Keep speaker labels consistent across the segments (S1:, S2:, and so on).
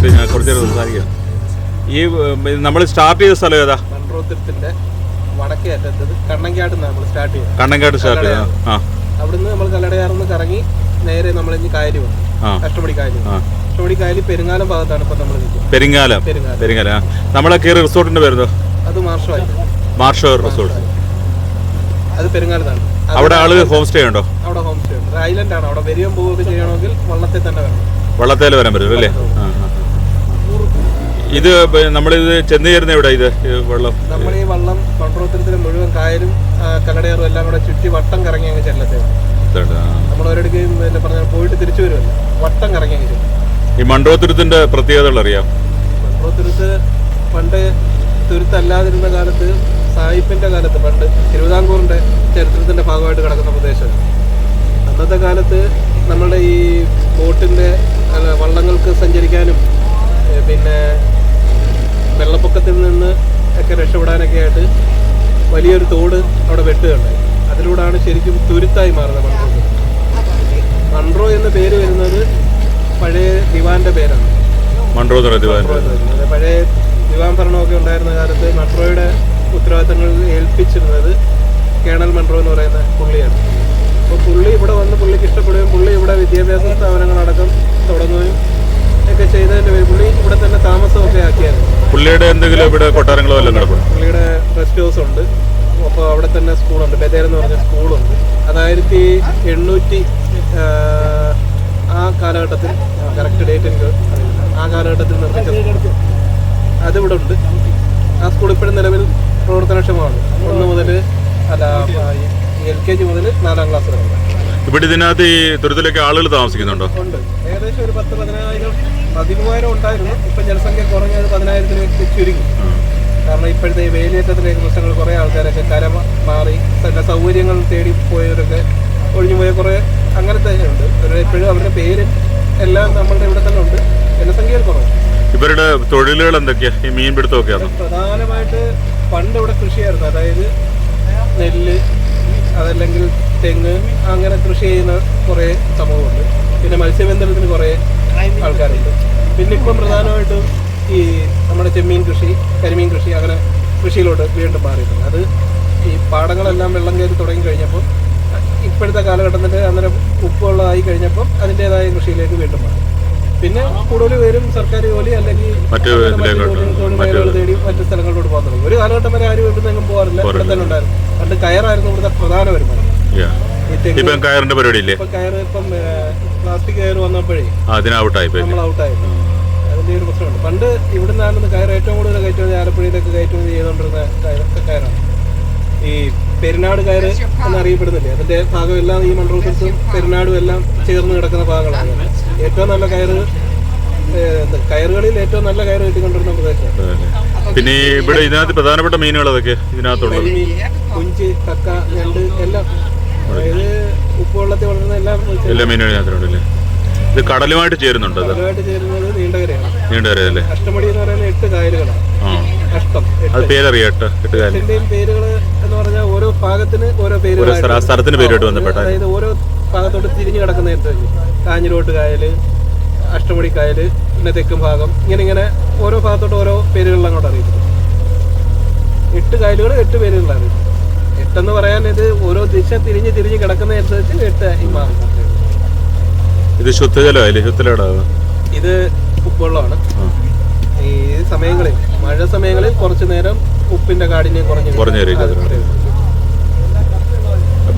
S1: പോയിട്ട് ഞാൻ കുറച്ച് നേരം സംസാരിക്കാം. ഈ നമ്മൾ സ്റ്റാർട്ട് ചെയ്ത സ്ഥലം ഏതാ?
S2: മൺറോത്തുരത്തിന്റെ വടക്കേ അറ്റത്തത് കണ്ണങ്കാട് നമ്മൾ സ്റ്റാർട്ട് ചെയ്തത്
S1: കണ്ണങ്കാട് സ്റ്റാർട്ട് ആ.
S2: അവിടുന്ന് നമ്മൾ കല്ലടയാറിന്ന് കറങ്ങി നേരെ നമ്മൾ ഇനി കായൽ വന്നു.
S1: ആ.
S2: അഷ്ടമടി കായൽ
S1: ആ.
S2: പെരുങ്ങാലം ഭാഗത്താണ് ഇപ്പൊ നമ്മൾ
S1: പെരിങ്ങാലം.
S2: പെരുങ്ങാലം.
S1: നമ്മളെ കയറി റിസോർട്ടിന്റെ പേരുന്നോ
S2: അത് മാർഷോ
S1: മാർഷോ റിസോർട്ട്.
S2: അത് പെരുങ്ങാലത്താണ്.
S1: അവിടെ ആൾ ഹോം സ്റ്റേ ഉണ്ടോ?
S2: അവിടെ ഹോം സ്റ്റേ ഉണ്ട് ഐലൻഡ് ആണ്. അവിടെ വരികയും പോവുകയൊക്കെ ചെയ്യണമെങ്കിൽ വള്ളത്തിൽ തന്നെ വരണം.
S1: വള്ളത്തേൽ വരാൻ പറ്റും അല്ലേ. ഇത് നമ്മളിത് ചെന്ന് ചേരുന്ന എവിടെ ഇത്? വെള്ളം.
S2: നമ്മൾ ഈ വള്ളം മൺറോത്തുരത്തിലെ മുഴുവൻ കായലും കല്ലടയാറും എല്ലാം കൂടെ ചുറ്റി വട്ടം കറങ്ങി അങ്ങ്
S1: ചെല്ലത്തേക്ക്
S2: നമ്മൾ ഒരിടക്കും പിന്നെ പറഞ്ഞ പോയിട്ട് തിരിച്ചു വരുമല്ലോ. വട്ടം കറങ്ങി അങ്ങ് ചെല്ലും.
S1: ഈ മണ്ടോത്തുരുത്തിന്റെ പ്രത്യേകതകൾ അറിയാം.
S2: മണ്ടോത്തുരുത്ത് പണ്ട് തുരുത്തല്ലാതിരുന്ന കാലത്ത് സായിപ്പിന്റെ കാലത്ത് പണ്ട് തിരുവിതാംകൂറിന്റെ ചരിത്രത്തിന്റെ ഭാഗമായിട്ട് കിടക്കുന്ന പ്രദേശം. അന്നത്തെ കാലത്ത് നമ്മളുടെ ഈ ബോട്ടിന്റെ അല്ല വള്ളങ്ങൾക്ക് സഞ്ചരിക്കാനും ഏ, പിന്നെ വെള്ളപ്പൊക്കത്തിൽ നിന്ന് ഒക്കെ രക്ഷപ്പെടാനൊക്കെ ആയിട്ട് വലിയൊരു തോട് അവിടെ വെട്ടുകയുണ്ടായി. അതിലൂടെയാണ് ശരിക്കും തുരുത്തായി മാറുന്നത് മൺറോ. മൺറോ എന്ന പേര് വരുന്നത് പഴയ ദിവാന്റെ പേരാണ്. മൺട്രോ പഴയ ദിവാൻ ഭരണമൊക്കെ ഉണ്ടായിരുന്ന കാലത്ത് മൺട്രോയുടെ ഉത്തരവാദിത്തങ്ങൾ ഏൽപ്പിച്ചിരുന്നത് കേണൽ മൺറോ എന്ന് പറയുന്ന പുള്ളിയാണ്. അപ്പോൾ പുള്ളി ഇവിടെ വന്ന് പുള്ളിക്ക് ഇഷ്ടപ്പെടുകയും പുള്ളി ഇവിടെ വിദ്യാഭ്യാസ സ്ഥാപനങ്ങളടക്കം തുടങ്ങുകയും ഒക്കെ ചെയ്തതിന്റെ പേര് പുള്ളി ഇവിടെ
S1: പുള്ളിയുടെ എന്തെങ്കിലും ഇവിടെ കൊട്ടാരങ്ങളോ വല്ലതും കിടപ്പുണ്ടോ?
S2: പുള്ളിയുടെ റെസ്റ്റ് ഹൗസ് ഉണ്ട്. അപ്പോൾ അവിടെ തന്നെ സ്കൂളുണ്ട് ബദേർ എന്ന് പറഞ്ഞ സ്കൂളുണ്ട് അതായിരത്തി എണ്ണൂറ്റി ആ കാലഘട്ടത്തിൽ കറക്റ്റ് ഡേറ്റ് എനിക്ക് ആ കാലഘട്ടത്തിൽ നിർമ്മിച്ച അതിവിടെ ഉണ്ട്. ആ സ്കൂൾ ഇപ്പോഴും നിലവിൽ പ്രവർത്തനക്ഷമമാണ്. ഒന്ന് മുതൽ അല്ല എൽ കെ ജി മുതൽ നാലാം ക്ലാസ് വരെ.
S1: ഇവിടെ ഇതിനകത്ത് ഈ തുരുത്തിലൊക്കെ ആളുകൾ താമസിക്കുന്നുണ്ടോ?
S2: ഉണ്ട്. ഏകദേശം ഒരു പത്ത് പതിനായിരം പതിമൂവായിരം ഉണ്ടായിരുന്നു. ഇപ്പം ജനസംഖ്യ കുറഞ്ഞത് പതിനായിരത്തിലേക്ക് ചുരുങ്ങി. കാരണം ഇപ്പോഴത്തെ ഈ വേലിയേറ്റത്തിലേക്ക് പ്രശ്നങ്ങൾ കുറേ ആൾക്കാരൊക്കെ കര മാറി തന്നെ സൗകര്യങ്ങൾ തേടി പോയവരൊക്കെ ഒഴിഞ്ഞു പോയ കുറേ അങ്ങനത്തെ ഉണ്ട് ഒരു ഇപ്പോഴും അവരുടെ പേര് എല്ലാം നമ്മളുടെ ഇവിടെ തന്നെ ഉണ്ട്. ജനസംഖ്യയിൽ കുറവ്.
S1: ഇവരുടെ തൊഴിലുകൾ എന്തൊക്കെയാണ് ഈ മീൻപിടുത്തമൊക്കെ
S2: പ്രധാനമായിട്ട് പണ്ട് ഇവിടെ കൃഷിയായിരുന്നു. അതായത് നെല്ല് അതല്ലെങ്കിൽ തെങ്ങ് അങ്ങനെ കൃഷി ചെയ്യുന്ന കുറേ സമൂഹമുണ്ട് പിന്നെ മത്സ്യബന്ധനത്തിന് കുറേ ആൾക്കാരുണ്ട്. പിന്നെ ഇപ്പം പ്രധാനമായിട്ടും ഈ നമ്മുടെ ചെമ്മീൻ കൃഷി കരിമീൻ കൃഷി അങ്ങനെ കൃഷിയിലോട്ട് വീണ്ടും മാറിയിട്ടുണ്ട്. അത് ഈ പാടങ്ങളെല്ലാം വെള്ളം കയറി തുടങ്ങി കഴിഞ്ഞപ്പോൾ ഇപ്പോഴത്തെ കാലഘട്ടത്തിൽ അന്നേരം ഉപ്പുള്ളതായി കഴിഞ്ഞപ്പോൾ അതിന്റെതായ കൃഷിയിലേക്ക് വീണ്ടും മാറി. പിന്നെ കൂടുതൽ പേരും സർക്കാർ ജോലി അല്ലെങ്കിൽ
S1: മറ്റു
S2: മേഖലകൾ തേടി മറ്റു സ്ഥലങ്ങളിലോട്ട് പോകാൻ തുടങ്ങി. ഒരു കാലഘട്ടം വരെ ആരും എവിടുന്നെങ്കിലും പോകാറില്ല. ഇവിടെ തന്നെ ഉണ്ടായിരുന്നു. പണ്ട് കയറായിരുന്നു ഇവിടുത്തെ പ്രധാന വരുമാനം.
S1: ഇപ്പം കയറിന്റെ പരിപാടി ഇല്ലേ
S2: കയറ് ഇപ്പം പ്ലാസ്റ്റിക് കയർ വന്നപ്പോഴേ
S1: ആ, അതിന് ഔട്ടായി പോയി
S2: നമ്മൾ ഔട്ടായിരുന്നു അതിന്റെ ഒരു പ്രശ്നമുണ്ട്. പണ്ട് ഇവിടുന്നാണ് കയർ ഏറ്റവും കൂടുതൽ കയറ്റുമതി ആലപ്പുഴയിലേക്ക് കയറ്റുമതി ചെയ്തുകൊണ്ടിരുന്ന കയറാണ്. ഈ പെരുന്നാട് കയർ എന്നറിയപ്പെടുന്നില്ലേ? അതിന്റെ ഭാഗം എല്ലാം ഈ മൺറൂട്ടും പെരുന്നാടും എല്ലാം ചേർന്ന് കിടക്കുന്ന ഭാഗങ്ങളാണ്. ഏറ്റവും നല്ല കയറ് കയറുകളിൽ ഏറ്റവും നല്ല കയറ് കിട്ടിക്കൊണ്ടിരുന്ന പ്രദേശമാണ്.
S1: പിന്നെ ഇവിടെ ഇതിനകത്ത് പ്രധാനപ്പെട്ട മീനുകൾ അതൊക്കെ ഇതിനകത്തുള്ളത്?
S2: കുഞ്ചി കുഞ്ച് കക്ക ഞണ്ട് എല്ലാം അതായത് ഉപ്പുവെള്ളത്തിൽ വളരുന്ന എല്ലാം
S1: എല്ലാ മീനുകളും ഇതിനകത്തുണ്ടല്ലേ? ഇത് കടലുമായിട്ട് ചേരുന്നുണ്ട് അത്?
S2: ചേരുന്നത് നീണ്ടകരയാണ്
S1: നീണ്ടുവരല്ലേ
S2: അഷ്ടമടി എന്ന് പറയുന്ന എട്ട് കായലുകളാണ്.
S1: ആ.
S2: അഷ്ടം എട്ട്.
S1: അത് പേരറിയാം? എട്ട്
S2: എട്ടിന്റെയും പേരുകൾ എന്ന് പറഞ്ഞാൽ ഓരോ ഭാഗത്തിന് ഓരോ
S1: ഓരോ
S2: പേരുകളായിട്ട്
S1: സ്ഥലത്തിന് പേരുമായിട്ട് ബന്ധപ്പെട്ട
S2: അതായത് ഓരോ ഭാഗത്തോട്ട് തിരിഞ്ഞു കിടക്കുന്ന കാഞ്ഞിരോട്ട് കായൽ അഷ്ടമുടി കായൽ പിന്നെ തെക്കും ഭാഗം. ഇങ്ങനെ ഇങ്ങനെ ഓരോ ഭാഗത്തോട്ട് ഓരോ പേരുകളിൽ അങ്ങോട്ട് അറിയിക്കുന്നത് എട്ട് കായലുകൾ എട്ട് അറിയിക്കുന്നത് എട്ടെന്ന് പറയാൻ ഇത് ഓരോ ദിശ തിരിഞ്ഞ് തിരിഞ്ഞ് കിടക്കുന്നതനുസരിച്ച് എട്ട് ആയി മാറും
S1: ഇത് ശുദ്ധജലമല്ലേ ശുദ്ധജലമാണ്
S2: ഇത് ഉപ്പുവെള്ളമാണ്. ഈ സമയങ്ങളിൽ മഴ സമയങ്ങളിൽ കുറച്ചു നേരം ഉപ്പിന്റെ കാഠിന്യം കുറഞ്ഞു
S1: കുറഞ്ഞു.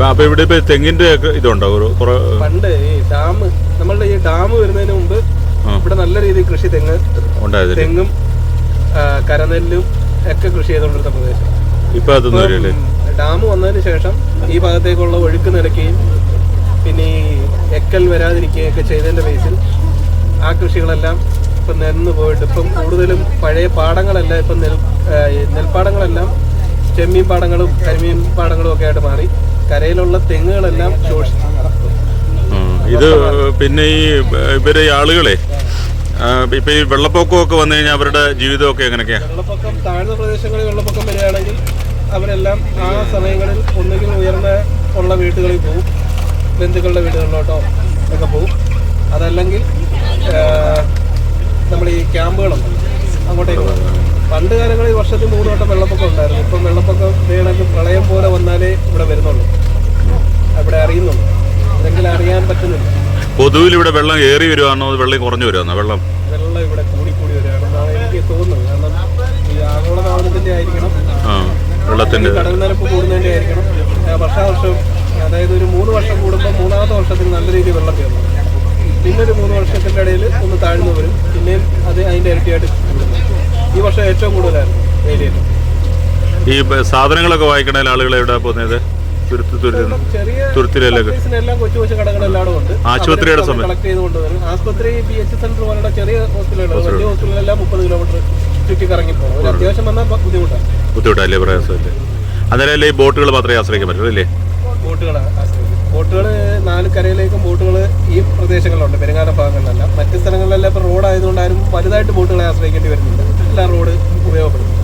S1: അപ്പൊ ഇവിടെ ഇപ്പൊ തെങ്ങിന്റെ ഇതുണ്ടോ?
S2: പണ്ട് ഈ ഡാം നമ്മളുടെ ഈ ഡാം വരുന്നതിന് മുമ്പ്. ഇവിടെ നല്ല രീതിയിൽ കൃഷി തെങ്ങ് തെങ്ങും കരനെല്ലും ഒക്കെ കൃഷി ചെയ്തുകൊണ്ടിരുന്ന പ്രദേശം.
S1: ഇപ്പൊ അതൊന്നും
S2: ഡാം വന്നതിന് ശേഷം ഈ ഭാഗത്തേക്കുള്ള ഒഴുക്ക് നിരക്കുകയും പിന്നെ ഈ എക്കൽ വരാതിരിക്കുകയൊക്കെ ചെയ്തതിന്റെ ബേസിൽ ആ കൃഷികളെല്ലാം ഇപ്പം നിന്ന് പോയിട്ട് ഇപ്പം കൂടുതലും പഴയ പാടങ്ങളെല്ലാം ഇപ്പം നെൽ നെൽപ്പാടങ്ങളെല്ലാം ചെമ്മീൻ പാടങ്ങളും കരിമീൻ പാടങ്ങളും ഒക്കെ ആയിട്ട് മാറി. കരയിലുള്ള തെങ്ങുകളെല്ലാം ശോഷിച്ചു.
S1: ഇത് പിന്നെ ഈ ഇവരെ ആളുകളെ ഇപ്പൊ ഈ വെള്ളപ്പൊക്കമൊക്കെ വന്നു കഴിഞ്ഞാൽ അവരുടെ ജീവിതമൊക്കെ എങ്ങനെയൊക്കെയാണ്
S2: വെള്ളപ്പൊക്കം താഴ്ന്ന പ്രദേശങ്ങളിൽ വെള്ളപ്പൊക്കം വരികയാണെങ്കിൽ അവരെല്ലാം ആ സമയങ്ങളിൽ ഒന്നുകിൽ ഉയർന്ന ഉള്ള വീടുകളിൽ പോകും ബന്ധുക്കളുടെ വീടുകളിലോട്ടോ ഒക്കെ പോകും അതല്ലെങ്കിൽ നമ്മൾ ഈ ക്യാമ്പുകളുണ്ട് അങ്ങോട്ടേക്ക് പോകും പണ്ട് കാലങ്ങളിൽ വർഷത്തിൽ മൂന്ന് വട്ടം വെള്ളപ്പൊക്കം ഉണ്ടായിരുന്നു. ഇപ്പം വെള്ളപ്പൊക്കം വേണമെങ്കിൽ പ്രളയം പോലെ വന്നാലേ ഇവിടെ വരുന്നുള്ളൂ. അവിടെ അറിയുന്നുള്ളൂ. അല്ലെങ്കിൽ അറിയാൻ പറ്റുന്നില്ല.
S1: പൊതുവിൽ ഇവിടെ വെള്ളം ഏറി വരുവാണോ? വെള്ളം കുറഞ്ഞു വരുവാണോ? വെള്ളം?
S2: വെള്ളം ഇവിടെ കൂടി കൂടി വരുവാണെന്നാണ് എനിക്ക് തോന്നുന്നത്. കാരണം ഈ ആഗോളതാപനത്തിന്റെ ആയിരിക്കണം.
S1: ആ വെള്ളത്തിന്റെ
S2: കടൽ നിരപ്പ് ആയിരിക്കണം വർഷാവർഷം അതായത് ഒരു മൂന്ന് വർഷം കൂടുമ്പോൾ മൂന്നാമത്തെ വർഷത്തിൽ നല്ല രീതിയിൽ വെള്ളം കയറും പിന്നെ ഒരു മൂന്ന് വർഷത്തിന്റെ ഇടയിൽ ഒന്ന് താഴ്ന്നു വരും. പിന്നെയും അത് അതിന്റെ ഇരട്ടിയായിട്ട് ഈ വർഷം ഏറ്റവും കൂടുതലായിരുന്നു ഏരിയയിൽ.
S1: ഈ സാധനങ്ങളൊക്കെ വായിക്കണ ആളുകളെ എവിടെ പോകുന്നത്? തുരുത്ത് തുരുത്തുന്നു
S2: എല്ലാം കൊച്ചു കൊച്ചു കടകളെല്ലാം ഉണ്ട്.
S1: ആശുപത്രിയുടെ സമയം
S2: കളക്ട് ചെയ്ത് കൊണ്ടുവരും ആസ്പത്രി പി എച്ച് സെന്റർ പോലുള്ള ചെറിയ ഹോസ്പിറ്റലുകൾ വലിയ ഹോസ്പിറ്റലെല്ലാം മുപ്പത് കിലോമീറ്റർ ചുറ്റി കറങ്ങി പോകും ഒരു അത്യാവശ്യം വന്നാൽ ബുദ്ധിമുട്ടാണ്.
S1: ബുദ്ധിമുട്ടല്ലേ പ്രയാസമല്ലേ? അന്നേരം ഈ ബോട്ടുകൾ മാത്രമേ ആശ്രയിക്കാൻ പറ്റുള്ളൂ അല്ലേ?
S2: ബോട്ടുകൾ ബോട്ടുകൾ നാല് കരയിലേക്കും ബോട്ടുകൾ ഈ പ്രദേശങ്ങളിലുണ്ട് പെരുങ്ങാല ഭാഗങ്ങളിലല്ല. മറ്റ് സ്ഥലങ്ങളിലെല്ലാം ഇപ്പോൾ റോഡ് ആയതുകൊണ്ട് ആരും വലുതായിട്ട് ബോട്ടുകളെ ആശ്രയിക്കേണ്ടി വരുന്നുണ്ട് എല്ലാ റോഡ് ഉപയോഗപ്പെടുത്തും.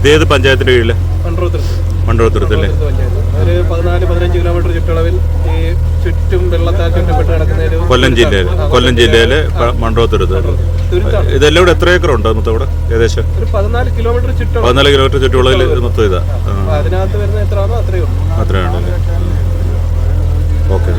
S1: ഇതേത് പഞ്ചായത്തിന്റെ കീഴിൽ?
S2: മൺറോത്തുരുത്ത്
S1: മണ്ഡലത്തുരുത്തല്ലേ
S2: പഞ്ചായത്ത്. ഒരു പതിനാല് പതിനഞ്ച് കിലോമീറ്റർ ചുറ്റളവിൽ ഈ ചുറ്റും വെള്ളത്താൽ ചുറ്റപ്പെട്ട് കിടക്കുന്ന ഒരു
S1: കൊല്ലം ജില്ലയിൽ കൊല്ലം ജില്ലയിലെ
S2: മണ്ഡോത്തുരുത്ത്
S1: ഇതെല്ലാം ഇവിടെ എത്ര ഏക്കർ ഉണ്ട് മൊത്തം ഇവിടെ? ഏകദേശം?
S2: ഒരു പതിനാല് കിലോമീറ്റർ ചുറ്റും
S1: പതിനാല് കിലോമീറ്റർ ചുറ്റുള്ളതിൽ മൊത്തം ഇതാ.
S2: അതിനകത്ത് വരുന്ന എത്രയാണോ അത്രയും
S1: അത്രയാണല്ലേ? ഓക്കെ.